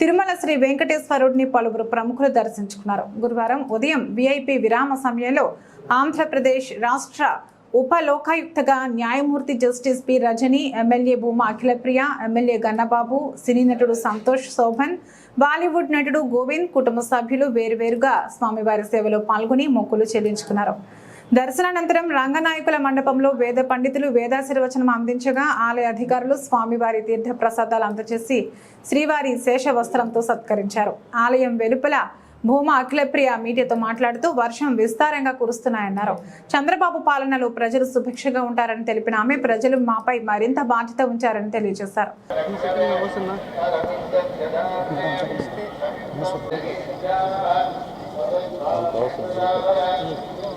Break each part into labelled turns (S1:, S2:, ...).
S1: తిరుమల శ్రీ వెంకటేశ్వరుడిని పలువురు ప్రముఖులు దర్శించుకున్నారు. గురువారం ఉదయం విఐపి విరామ సమయంలో ఆంధ్రప్రదేశ్ రాష్ట్ర ఉపలోకాయుక్తగా న్యాయమూర్తి justice P Rajani MLA Bhuma Akhila Priya MLA Gannababu cine నటుడు సంతోష్ శోభన్ బాలీవుడ్ నటుడు గోవింద్ కుటుంబ సభ్యులు వేరువేరుగా స్వామివారి సేవలో పాల్గొని మొక్కులు చెల్లించుకున్నారు. దర్శనానంతరం రంగనాయకుల మండపంలో వేద పండితులు వేదాశీర్వచనం అందించగా ఆలయ అధికారులు స్వామివారి తీర్థ ప్రసాదాలు అందజేసి శ్రీవారి శేష వస్త్రంతో సత్కరించారు. ఆలయం వెలుపల భూమా అఖిలప్రియ మీడియాతో మాట్లాడుతూ వర్షం విస్తారంగా కురుస్తున్నాయన్నారు. చంద్రబాబు పాలనలో ప్రజలు సుభిక్షగా ఉంటారని తెలిపిన ఆమె ప్రజలు మాపై మరింత బాధ్యత ఉంచారని తెలియజేశారు.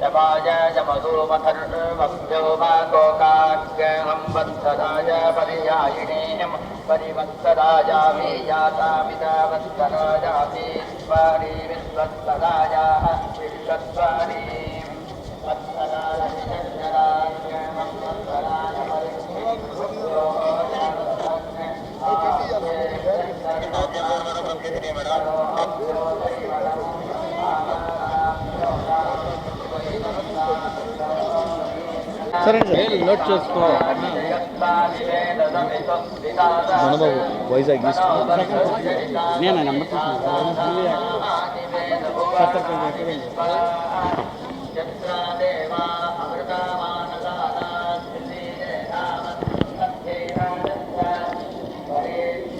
S2: जपाय
S3: जपधूमथर्वभ्यो मा गोकाक्यहं वत्सदाय
S4: पर्यायिणी परिवत्सराजामि यातामितावत्सराजामि स्वारी विश्वत्सराजाः विश्वस्वारीं
S3: సరే నోట్ చేసుకో మనబాబు వైజాగ్ ఈస్ట్ నేను నెంబర్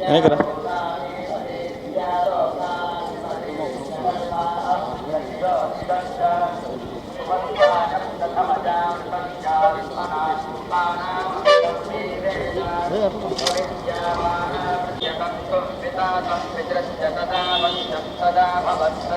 S3: వెనకరా सदा सदा भवत्सदा